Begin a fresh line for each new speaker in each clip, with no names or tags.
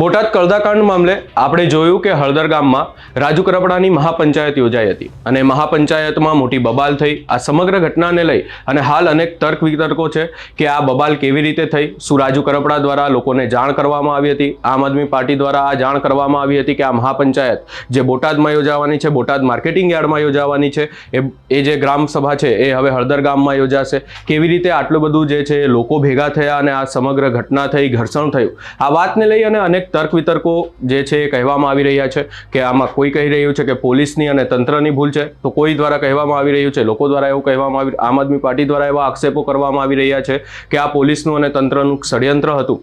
બોટાદ કળદાકાંડ મામલે આપણે જોયું કે હળદર ગામમાં રાજુ કરપડાની મહાપંચાયત યોજાઈ હતી અને મહાપંચાયતમાં મોટી બબાલ થઈ. આ સમગ્ર ઘટનાને લઈ અને હાલ અનેક તર્ક વિતર્કો છે કે આ બબાલ કેવી રીતે થઈ? શું રાજુ કરપડા દ્વારા લોકોને જાણ કરવામાં આવી હતી? આમ આદમી પાર્ટી દ્વારા આ જાણ કરવામાં આવી હતી કે આ મહાપંચાયત જે બોટાદમાં યોજાવાની છે, બોટાદ માર્કેટિંગ યાર્ડમાં યોજાવાની છે, એ એ જે ગ્રામ સભા છે, એ હવે હળદર ગામમાં યોજાશે. કેવી રીતે આટલું બધું જે છે લોકો ભેગા થયા અને આ સમગ્ર ઘટના થઈ, ઘર્ષણ થયું? આ વાતને લઈ અને અનેક તર્ક વિતર્કો જે છે એ કહેવામાં આવી રહ્યા છે કે આમાં કોઈ કહી રહ્યું છે કે પોલીસની અને તંત્રની ભૂલ છે, તો કોઈ દ્વારા કહેવામાં આવી રહ્યું છે, લોકો દ્વારા એવું કહેવામાં આવી, આમ આદમી પાર્ટી દ્વારા એવા આક્ષેપો કરવામાં આવી રહ્યા છે કે આ પોલીસનું અને તંત્રનું ષડયંત્ર હતું.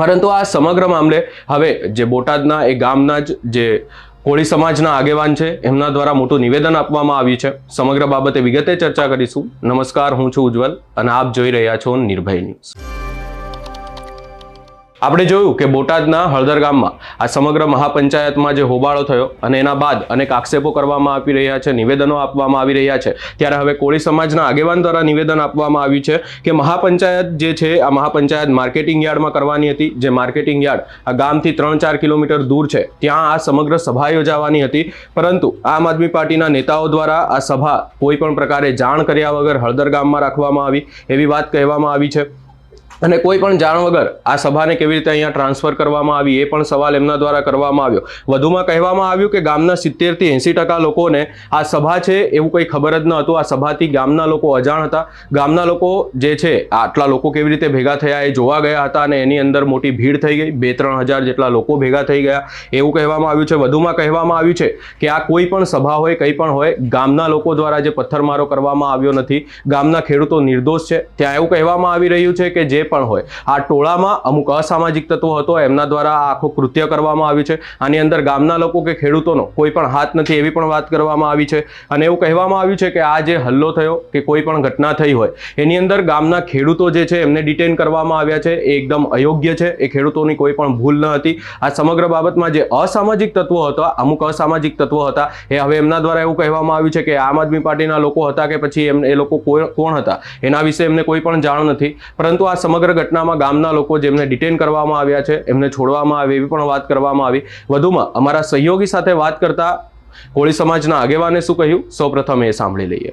પરંતુ આ સમગ્ર મામલે હવે જે બોટાદના એ ગામના જ જે કોળી સમાજના આગેવાન છે, એમના દ્વારા મોટું નિવેદન આપવામાં આવ્યું છે. સમગ્ર બાબતે વિગતે ચર્ચા કરીશું. નમસ્કાર, હું છું ઉજ્જવલ અને આપ જોઈ રહ્યા છો નિર્ભય ન્યૂઝ. આપણે જોયું કે બોટાદના હળદર ગામમાં આ સમગ્ર મહાપંચાયતમાં જે હોબાળો થયો અને એના બાદ અનેક આક્ષેપો કરવામાં આવી રહ્યા છે, નિવેદનો આપવામાં આવી રહ્યા છે. ત્યારે હવે કોળી સમાજના આગેવાન દ્વારા નિવેદન આપવામાં આવ્યું છે કે મહાપંચાયત જે છે, આ મહાપંચાયત માર્કેટિંગ યાર્ડમાં કરવાની હતી. જે માર્કેટિંગ યાર્ડ આ ગામથી ત્રણ ચાર કિલોમીટર દૂર છે. ત્યાં આ સમગ્ર સભા યોજાવાની હતી. પરંતુ આમ આદમી પાર્ટીના નેતાઓ દ્વારા આ સભા કોઈ પણ પ્રકારે જાણ કર્યા વગર હળદર ગામમાં રાખવામાં આવી એવી વાત કહેવામાં આવી છે. અને કોઈ પણ જાણ વગર આ સભાને કેવી રીતે અહીંયા ટ્રાન્સફર કરવામાં આવી એ પણ સવાલ એમના દ્વારા કરવામાં આવ્યો. વધુમાં કહેવામાં આવ્યું કે ગામના સિત્તેરથી એંસી ટકા લોકોને આ સભા છે એવું કંઈ ખબર જ ન હતું. આ સભાથી ગામના લોકો અજાણ હતા. ગામના લોકો જે છે, આટલા લોકો કેવી રીતે ભેગા થયા એ જોવા ગયા હતા અને એની અંદર મોટી ભીડ થઈ ગઈ. બે ત્રણ હજાર જેટલા લોકો ભેગા થઈ ગયા. એવું કહેવામાં આવ્યું છે. વધુમાં કહેવામાં આવ્યું છે કે આ કોઈ પણ સભા હોય, કંઈ પણ હોય, ગામના લોકો દ્વારા જે પથ્થરમારો કરવામાં આવ્યો નથી. ગામના ખેડૂતો નિર્દોષ છે. ત્યાં એવું કહેવામાં આવી રહ્યું છે કે જે પણ હોય. આ ટોળામાં અમુક અસામાજિક તત્વો હતો, એમના દ્વારા આ કૃત્ય કરવામાં આવ્યું છે. આની અંદર ગામના લોકો કે ખેડૂતોનો કોઈ પણ હાથ નથી એવી પણ વાત કરવામાં આવી છે. અને એવું કહેવામાં આવ્યું છે કે આ જે હલ્લો થયો કે કોઈ પણ ઘટના થઈ હોય, એની અંદર ગામના ખેડૂતો જે છે એમને ડિટેન કરવામાં આવ્યા છે. એ એકદમ અયોગ્ય છે. એ ખેડૂતોની કોઈ પણ ભૂલ ન હતી. આ સમગ્ર બાબતમાં જે અસામાજિક તત્વો હતા, અમુક અસામાજિક તત્વો હતા, એ હવે એમના દ્વારા એવું કહેવામાં આવ્યું છે કે આમ આદમી પાર્ટીના લોકો હતા કે પછી એમ, એ લોકો કોણ હતા? એના વિશે એમને કોઈ પણ જાણ નથી. પરંતુ આ સમગ્ર ઘટનામાં ગામના લોકો જેમને ડિટેન કરવામાં આવ્યા છે એમને છોડવામાં આવે એવી પણ વાત કરવામાં આવી. વધુમાં અમારા સહયોગી સાથે વાત કરતા કોળી સમાજના આગેવાને શું કહ્યું? સૌપ્રથમ એ સાંભળી લઈએ.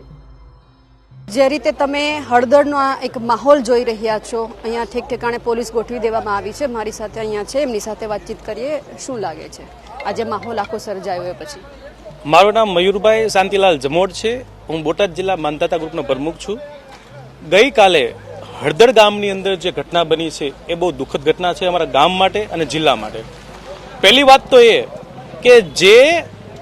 જે રીતે તમે હળદરનો આ એક માહોલ જોઈ રહ્યા છો અહીંયા ઠેક ઠેકાણે પોલીસ ગોઠવી દેવામાં આવી છે. મારી સાથે અહીંયા છે એમની સાથે વાતચીત કરીએ શું લાગે છે? આજે માહોલ આખો સર્જાયો એ પછી.
મારું નામ મયુરભાઈ શાંતિલાલ જમોડ છે. હું બોટાદ જિલ્લા માનતાતા ગ્રુપનો પ્રમુખ છું. ગઈકાલે હળદર ગામની અંદર જે ઘટના બની છે, એ બહુ દુઃખદ ઘટના છે અમારા ગામ માટે અને જિલ્લા માટે. પહેલી વાત તો એ કે જે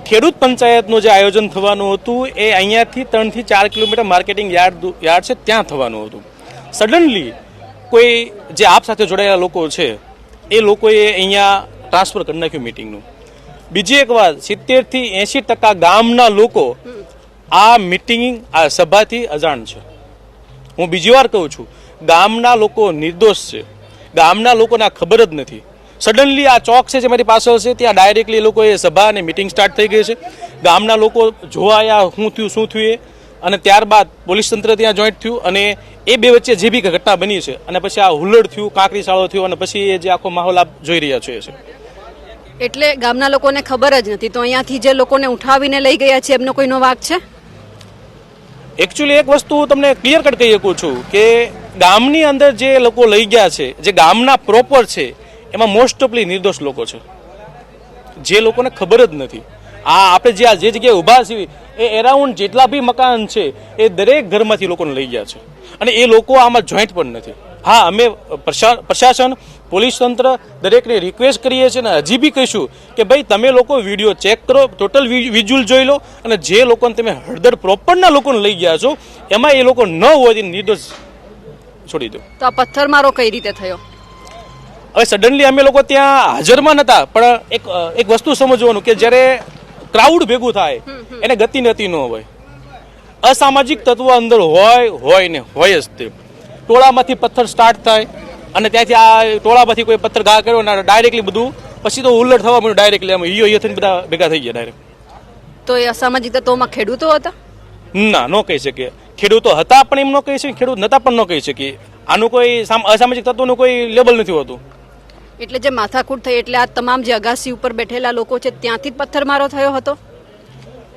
ખેડૂત પંચાયતનું જે આયોજન થવાનું હતું, એ અહીંયાથી ત્રણથી ચાર કિલોમીટર માર્કેટિંગ યાર્ડ યાર્ડ છે, ત્યાં થવાનું હતું. સડનલી કોઈ જે આપ સાથે જોડાયેલા લોકો છે, એ લોકોએ અહીંયા ટ્રાન્સફર કરી નાખ્યું મિટિંગનું બીજી એક વાત, સિત્તેરથી એંશી ટકા ગામના લોકો આ મિટિંગ આ સભાથી અજાણ છે. હું બીજી વાર કહું છું ગામના લોકો નિર્દોષ છે. ગામના લોકોને આ ખબર જ નથી. સડનલી આ ચોક છે જે મારી પાછળ છે ત્યાં ડાયરેક્ટલી એ લોકોએ સભા અને મિટિંગ સ્ટાર્ટ થઈ ગઈ છે. ગામના લોકો જોવા આવ્યા શું થયું શું થયું એ? અને ત્યારબાદ પોલીસ તંત્ર ત્યાં જોઈન્ટ થયું અને એ બે વચ્ચે જે બી ઘટના બની છે અને પછી આ હુલ્લડ થયું કાંકરી શાળો થયો અને પછી એ જે આખો માહોલ આપ જોઈ રહ્યા છો એ છે.
એટલે ગામના લોકોને ખબર જ નથી. તો અહીંયાથી જે લોકોને ઉઠાવીને લઈ ગયા છે એમનો કોઈનો વાક છે?
એકચ્યુઅલી એક વસ્તુ તમને ક્લિયર કટ કહી શકું છું કે ગામની અંદર જે લોકો લઈ ગયા છે, જે ગામના પ્રોપર છે, એમાં મોસ્ટ ઓફલી નિર્દોષ લોકો છે. જે લોકોને ખબર જ નથી. આ આપણે જે આ જે જગ્યાએ ઊભા છીએ, એ એરાઉન્ડ જેટલા બી મકાન છે, એ દરેક ઘરમાંથી લોકોને લઈ ગયા છે. અને એ લોકો આમાં જોઈન્ટ પણ નથી. હા, અમે પ્રશા- પ્રશાસન, પોલીસ તંત્ર દરેકને રિક્વેસ્ટ કરીએ છીએ અને હજી બી કહીશું કે ભાઈ, તમે લોકો વીડિયો ચેક કરો ટોટલ વિઝ્યુઅલ જોઈ લો અને જે લોકોને તમે હળદર પ્રોપરના લોકોને લઈ ગયા છો, એમાં એ લોકો ન હોય નિર્દોષ છોડી દો.
તો આ પથ્થરમારો કઈ રીતે થયો?
હવે સડનલી અમે લોકો ત્યાં હાજરમાં નતા પણ એક એક વસ્તુ સમજવાનું કે જ્યારે ક્રાઉડ ભેગું થાય એને ગતિ નતી ન હોય. અસામાજિક તત્વો અંદર હોય હોય ને હોય જ તે. ટોળામાંથી પથ્થર સ્ટાર્ટ થાય અને ત્યાંથી આ ટોળામાંથી કોઈ પથ્થર ઘા કર્યો ને ડાયરેક્ટલી બધું પછી તો ઉલ્લડ થવા મળ્યું ડાયરેક્ટલી અમે ઈયો ઈયો થઈને બધા ભેગા થઈ ગયા ડાયરેક્ટ
તો એ અસામાજિક તત્વોમાં ખેડૂતો હતા?
ના ન કહી શકીએ. ખેડૂતો હતા પણ એમ ન કહી શકીએ ખેડૂત નતા પણ ન કહી શકીએ. આનું કોઈ સામ- અસામાજિક તત્વોનું કોઈ લેબલ નથી હોતું.
એટલે જે માથાકૂટ થઈ એટલે આ તમામ જે અગાસી ઉપર બેઠેલા લોકો છે ત્યાંથી જ પથ્થરમારો થયો હતો?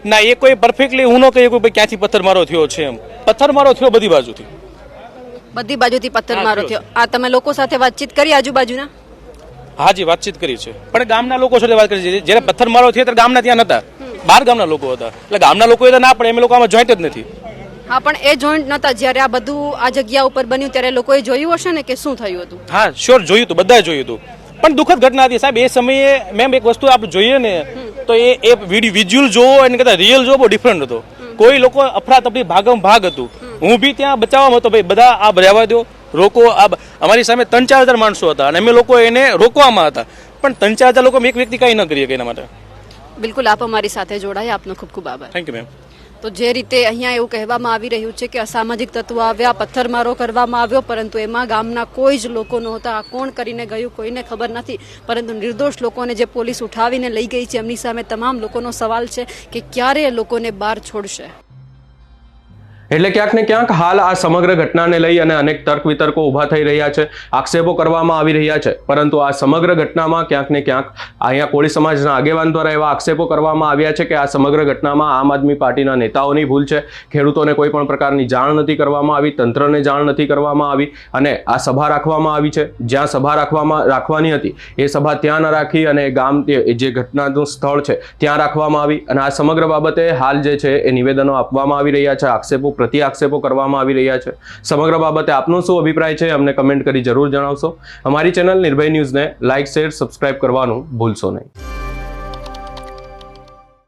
ના એ કોઈ પરફેક્ટલી હું ન કહી શકું ક્યાંથી પથ્થરમારો થયો છે એમ. પથ્થરમારો થયો બધી બાજુથી.
બધી બાજુથી પથ્થરમારો થયો. આ તમે લોકો સાથે વાતચીત કરી આજુબાજુના?
હાજી વાતચીત કરી છે. પણ ગામના લોકો સાથે વાત કરી છે. જ્યારે પથ્થરમારો થયો ત્યારે ગામના ત્યાં નતા. બહાર ગામના લોકો હતા. એટલે ગામના લોકો તો ના પડે એમ લોકો આમાં જોઈન્ટ જ નથી.
હા પણ એ જોઈન્ટ નતા. જ્યારે આ બધું આ જગ્યા ઉપર બન્યું ત્યારે લોકોએ જોયું હશે ને કે શું થયું હતું?
હા શ્યોર જોયું હતું બધાએ જોયું હતું. પણ દુઃખદ ઘટના હતી સાહેબ એ સમયે મેમ એક વસ્તુ આપણે જોઈએ ને તો એ એ વિઝ્યુઅલ જોવો એને કરતા રિયલ જોવો બહુ ડિફરન્ટ હતો. કોઈ લોકો અફરાતફરી ભાગમ ભાગ હતું. હું બી ત્યાં બચાવવામાં હતો ભાઈ બધા આ રહેવા દો રોકો આ અમારી સામે ત્રણ ચાર હજાર માણસો હતા અને અમે લોકો એને રોકવામાં હતા. પણ ત્રણ ચાર હજાર લોકો એક વ્યક્તિ કાંઈ ન કરીએ એના માટે.
બિલકુલ આપ અમારી સાથે જોડાયા. આપનો ખૂબ ખૂબ આભાર.
થેન્ક યુ મેમ
તો જે રીતે અહીંયા એવું કહેવામાં આવી રહ્યું છે કે અસામાજિક તત્વો આવ્યા પથ્થરમારો કરવામાં આવ્યો પરંતુ એમાં ગામના કોઈ જ લોકો નહોતા. આ કોણ કરીને ગયું કોઈને ખબર નથી પરંતુ નિર્દોષ લોકોને જે પોલીસ ઉઠાવીને લઈ ગઈ છે એમની સામે તમામ લોકોનો સવાલ છે કે ક્યારે લોકોને બહાર છોડશે?
એટલે ક્યાંક ને ક્યાંક હાલ આ સમગ્ર ઘટનાને લઈ અને અનેક તર્ક વિતર્કો ઊભા થઈ રહ્યા છે, આક્ષેપો કરવામાં આવી રહ્યા છે. પરંતુ આ સમગ્ર ઘટનામાં ક્યાંક ને ક્યાંક અહીંયા કોળી સમાજના આગેવાન દ્વારા એવા આક્ષેપો કરવામાં આવ્યા છે કે આ સમગ્ર ઘટનામાં આમ આદમી પાર્ટીના નેતાઓની ભૂલ છે. ખેડૂતોને કોઈ પણ પ્રકારની જાણ નથી કરવામાં આવી, તંત્રને જાણ નથી કરવામાં આવી અને આ સભા રાખવામાં આવી છે. જ્યાં સભા રાખવામાં, રાખવાની હતી, એ સભા ત્યાં ન રાખી અને ગામ જે ઘટનાનું સ્થળ છે, ત્યાં રાખવામાં આવી અને આ સમગ્ર બાબતે હાલ જે છે એ નિવેદનો આપવામાં આવી રહ્યા છે, આક્ષેપો પ્રતિ આક્ષેપો કરવામાં આવી રહ્યા છે. સમગ્ર બાબતે આપનો શું અભિપ્રાય છે અમને કમેન્ટ કરી જરૂર જણાવશો. અમારી ચેનલ નિર્ભય ન્યૂઝને લાઇક, શેર, સબસ્ક્રાઇબ કરવાનું ભૂલશો નહીં.